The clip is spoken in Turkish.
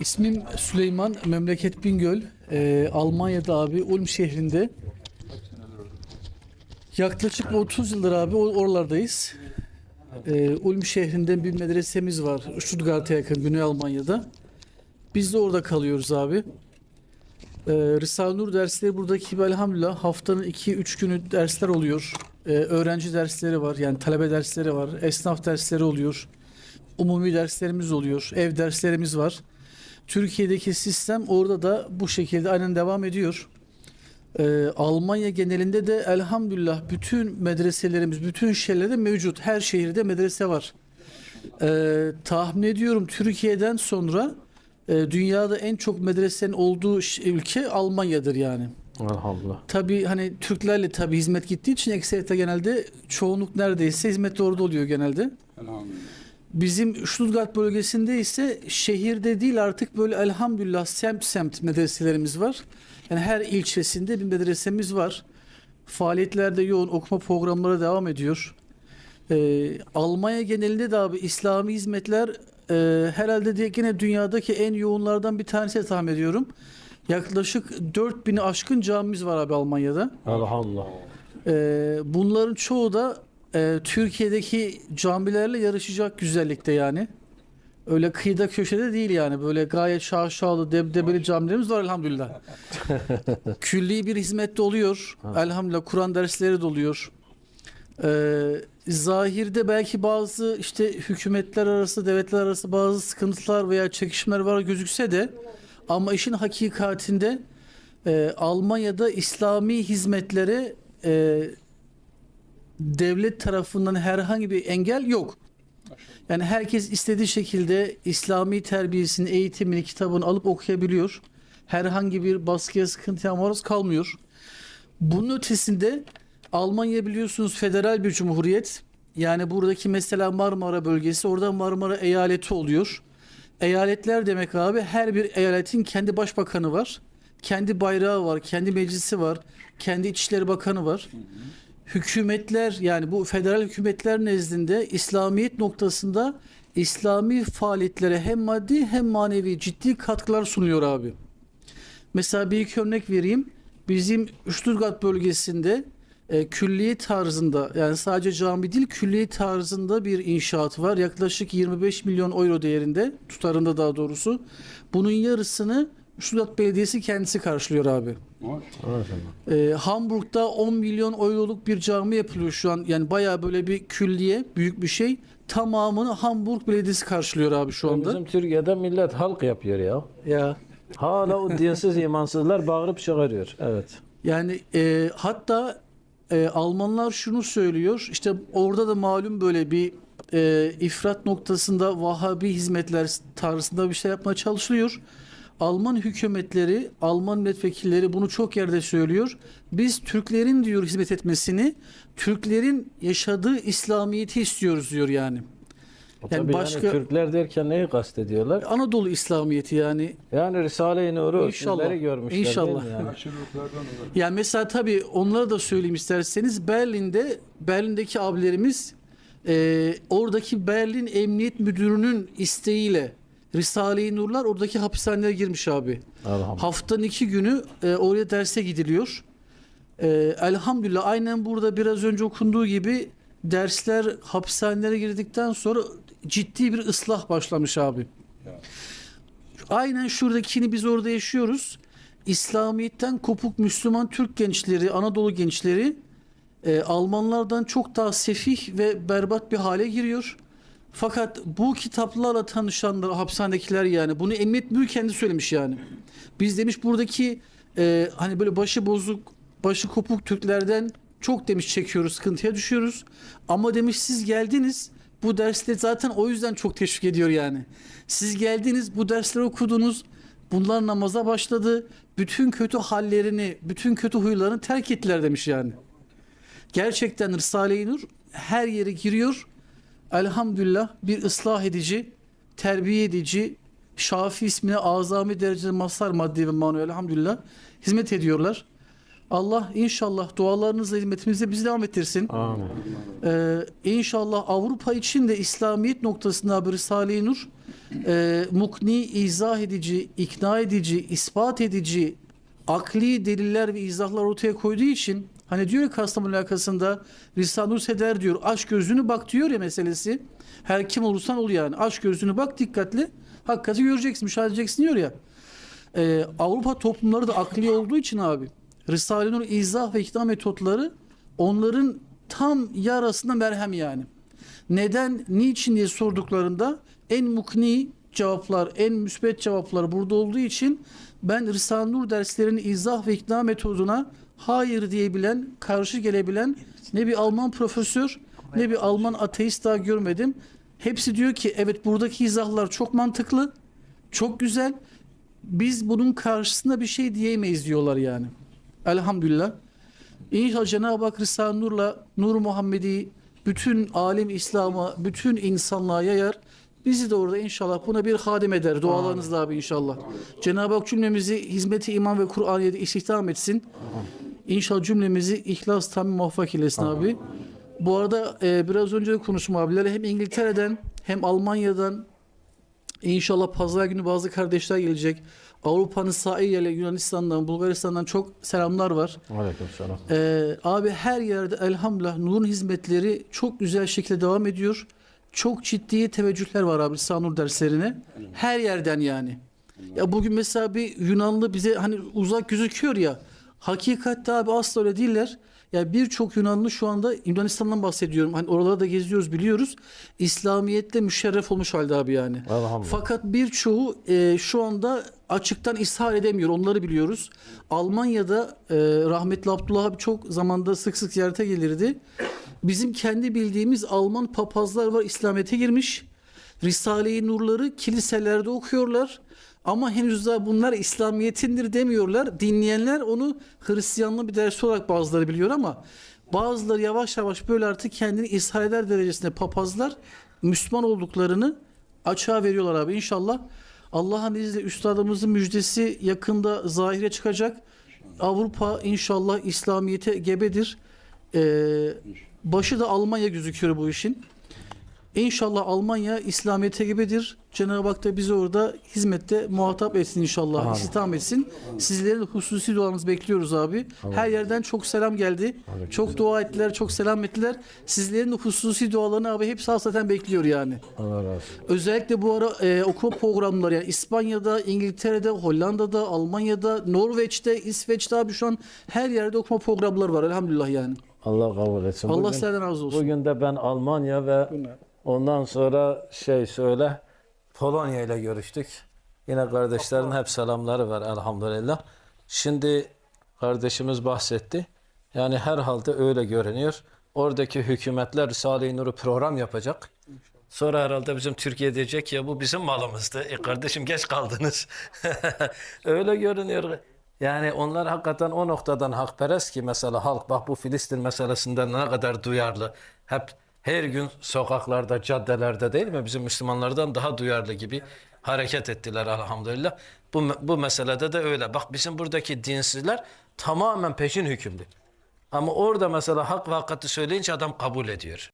İsmim Süleyman, memleket Bingöl. Ee, Almanya'da abi Ulm şehrinde. Yaklaşık 30 yıldır abi oralardayız. Ee, Ulm şehrinde bir medresemiz var. Stuttgart'a yakın Güney Almanya'da. Biz de orada kalıyoruz abi. Ee, Risale-i Nur dersleri buradaki gibi elhamdülillah haftanın 2-3 günü dersler oluyor. Ee, öğrenci dersleri var yani talebe dersleri var. Esnaf dersleri oluyor. Umumi derslerimiz oluyor. Ev derslerimiz var. Türkiye'deki sistem orada da bu şekilde aynen devam ediyor. Ee, Almanya genelinde de elhamdülillah bütün medreselerimiz, bütün şehirlerde mevcut. Her şehirde medrese var. Ee, tahmin ediyorum Türkiye'den sonra e, dünyada en çok medresenin olduğu ülke Almanya'dır yani. Elhamdülillah. Tabii hani Türklerle tabii hizmet gittiği için ekseriyete genelde çoğunluk neredeyse hizmet orada oluyor genelde. Elhamdülillah. Bizim Stuttgart bölgesinde ise şehirde değil artık böyle elhamdülillah semt semt medreselerimiz var. Yani her ilçesinde bir medresemiz var. Faaliyetlerde yoğun okuma programları devam ediyor. Ee, Almanya genelinde de abi İslami hizmetler e, herhalde diye yine dünyadaki en yoğunlardan bir tanesi tahmin ediyorum. Yaklaşık 4000'i aşkın camimiz var abi Almanya'da. Elhamdülillah. Ee, bunların çoğu da e, Türkiye'deki camilerle yarışacak güzellikte yani. Öyle kıyıda köşede değil yani. Böyle gayet şaşalı, debdebeli camilerimiz var elhamdülillah. Külli bir hizmette oluyor. Elhamdülillah Kur'an dersleri de oluyor. Ee, zahirde belki bazı işte hükümetler arası, devletler arası bazı sıkıntılar veya çekişmeler var gözükse de ama işin hakikatinde e, Almanya'da İslami hizmetlere e, devlet tarafından herhangi bir engel yok. Yani herkes istediği şekilde İslami terbiyesini, eğitimini, kitabını alıp okuyabiliyor. Herhangi bir baskıya, sıkıntıya maruz kalmıyor. Bunun ötesinde Almanya biliyorsunuz federal bir cumhuriyet. Yani buradaki mesela Marmara bölgesi orada Marmara eyaleti oluyor. Eyaletler demek abi her bir eyaletin kendi başbakanı var. Kendi bayrağı var, kendi meclisi var, kendi İçişleri Bakanı var. Hükümetler yani bu federal hükümetler nezdinde İslamiyet noktasında İslami faaliyetlere hem maddi hem manevi ciddi katkılar sunuyor abi. Mesela bir iki örnek vereyim. Bizim Stuttgart bölgesinde e, külliye tarzında yani sadece cami değil külliye tarzında bir inşaat var. Yaklaşık 25 milyon euro değerinde tutarında daha doğrusu. Bunun yarısını Stuttgart Belediyesi kendisi karşılıyor abi. Ee, Hamburg'da 10 milyon euroluk bir cami yapılıyor şu an. Yani bayağı böyle bir külliye, büyük bir şey. Tamamını Hamburg Belediyesi karşılıyor abi şu anda. Bizim Türkiye'de millet halk yapıyor ya. Ya Hala o dinsiz imansızlar bağırıp çağırıyor. Evet. yani e, hatta e, Almanlar şunu söylüyor. İşte orada da malum böyle bir e, ifrat noktasında Vahabi hizmetler tarzında bir şey yapmaya çalışılıyor. Alman hükümetleri, Alman milletvekilleri bunu çok yerde söylüyor. Biz Türklerin diyor hizmet etmesini, Türklerin yaşadığı İslamiyeti istiyoruz diyor yani. Tabii başka- yani Türkler derken neyi kastediyorlar? Anadolu İslamiyeti yani. Yani Risale-i Nur'u İnşallah. görmüşler İnşallah. değil mi yani? Uzak. Yani mesela tabii onlara da söyleyeyim isterseniz Berlin'de Berlin'deki abilerimiz e, oradaki Berlin Emniyet Müdürü'nün isteğiyle Risale-i Nurlar oradaki hapishanelere girmiş abi. Haftanın iki günü e, oraya derse gidiliyor. E, elhamdülillah aynen burada biraz önce okunduğu gibi dersler hapishanelere girdikten sonra ciddi bir ıslah başlamış abi. Ya. Aynen şuradakini biz orada yaşıyoruz. İslamiyet'ten kopuk Müslüman Türk gençleri, Anadolu gençleri e, Almanlardan çok daha sefih ve berbat bir hale giriyor. Fakat bu kitaplarla tanışanlar, hapishanedekiler yani bunu Emniyet Müdürü kendi söylemiş yani. Biz demiş buradaki e, hani böyle başı bozuk, başı kopuk Türklerden çok demiş çekiyoruz, sıkıntıya düşüyoruz. Ama demiş siz geldiniz, bu dersleri zaten o yüzden çok teşvik ediyor yani. Siz geldiniz, bu dersleri okudunuz, bunlar namaza başladı, bütün kötü hallerini, bütün kötü huylarını terk ettiler demiş yani. Gerçekten Risale-i Nur her yere giriyor. Elhamdülillah bir ıslah edici, terbiye edici, Şafi ismine azami derecede mazhar maddi ve manevi elhamdülillah hizmet ediyorlar. Allah inşallah dualarınızla hizmetimizde bizi devam ettirsin. Amin. Ee, inşallah Avrupa için de İslamiyet noktasında bir Risale-i Nur e, mukni, izah edici, ikna edici, ispat edici, akli deliller ve izahlar ortaya koyduğu için hani diyor ya Kastamonu alakasında Risale-i Nur Seder diyor aç gözünü bak diyor ya meselesi. Her kim olursan ol yani. Aç gözünü bak dikkatli. Hakikati göreceksin, müşahede edeceksin diyor ya. Ee, Avrupa toplumları da akli olduğu için abi Risale-i Nur izah ve ikna metotları onların tam yarasında merhem yani. Neden, niçin diye sorduklarında en mukni cevaplar, en müsbet cevaplar burada olduğu için ben Risale-i Nur derslerinin izah ve ikna metoduna hayır diyebilen, karşı gelebilen ne bir Alman profesör ne bir Alman ateist daha görmedim. Hepsi diyor ki evet buradaki izahlar çok mantıklı, çok güzel. Biz bunun karşısında bir şey diyemeyiz diyorlar yani. Elhamdülillah. İnşallah Cenab-ı Hak Risale-i Nur'la Nur Muhammedi bütün alim İslam'a, bütün insanlığa yayar. Bizi de orada inşallah buna bir hadim eder. Dualarınızla abi inşallah. Cenab-ı Hak cümlemizi hizmeti iman ve Kur'aniye'de istihdam etsin. İnşallah cümlemizi ihlas tam muvaffak eylesin abi. Bu arada e, biraz önce de konuştum abiler. Hem İngiltere'den hem Almanya'dan İnşallah pazar günü bazı kardeşler gelecek. Avrupa'nın sahil yerleri Yunanistan'dan, Bulgaristan'dan çok selamlar var. Aleykümselam. Ee, abi her yerde elhamdülillah Nur'un hizmetleri çok güzel şekilde devam ediyor. Çok ciddi teveccühler var abi Sanur derslerine. Her yerden yani. Ya bugün mesela bir Yunanlı bize hani uzak gözüküyor ya. Hakikatte abi asla öyle değiller. Ya birçok Yunanlı şu anda Yunanistan'dan bahsediyorum. Hani oralarda geziyoruz biliyoruz. İslamiyetle müşerref olmuş halde abi yani. Fakat birçoğu e, şu anda açıktan ishar edemiyor. Onları biliyoruz. Almanya'da e, rahmetli Abdullah abi çok zamanda sık sık ziyarete gelirdi. Bizim kendi bildiğimiz Alman papazlar var İslamiyet'e girmiş. Risale-i Nurları kiliselerde okuyorlar. Ama henüz daha bunlar İslamiyet'indir demiyorlar. Dinleyenler onu Hristiyanlığı bir dersi olarak bazıları biliyor ama bazıları yavaş yavaş böyle artık kendini ishar eder derecesinde papazlar Müslüman olduklarını açığa veriyorlar abi inşallah. Allah'ın izniyle üstadımızın müjdesi yakında zahire çıkacak. Avrupa inşallah İslamiyet'e gebedir. Ee, başı da Almanya gözüküyor bu işin. İnşallah Almanya İslamiyet'e gebedir. Cenab-ı Hak da bizi orada hizmette muhatap etsin inşallah. Amin. İstihdam etsin. Sizlerin hususi duanızı bekliyoruz abi. Her yerden çok selam geldi. Çok dua ettiler, çok selam ettiler. Sizlerin hususi dualarını abi hepsi hasreten bekliyor yani. Allah razı olsun. Özellikle bu ara e, okuma programları yani İspanya'da, İngiltere'de, Hollanda'da, Almanya'da, Norveç'te, İsveç'te abi şu an her yerde okuma programları var elhamdülillah yani. Allah kabul etsin. Allah Bugün- sizlerden razı olsun. Bugün de ben Almanya ve ondan sonra şey söyle Polonya ile görüştük. Yine kardeşlerin hep selamları var elhamdülillah. Şimdi kardeşimiz bahsetti. Yani herhalde öyle görünüyor. Oradaki hükümetler Risale-i Nur'u program yapacak. Sonra herhalde bizim Türkiye diyecek ya bu bizim malımızdı. E kardeşim geç kaldınız. öyle görünüyor. Yani onlar hakikaten o noktadan hakperest ki mesela halk bak bu Filistin meselesinden ne kadar duyarlı. Hep her gün sokaklarda, caddelerde değil mi bizim Müslümanlardan daha duyarlı gibi hareket ettiler elhamdülillah. Bu, bu meselede de öyle. Bak bizim buradaki dinsizler tamamen peşin hükümlü. Ama orada mesela hak ve hakikati söyleyince adam kabul ediyor.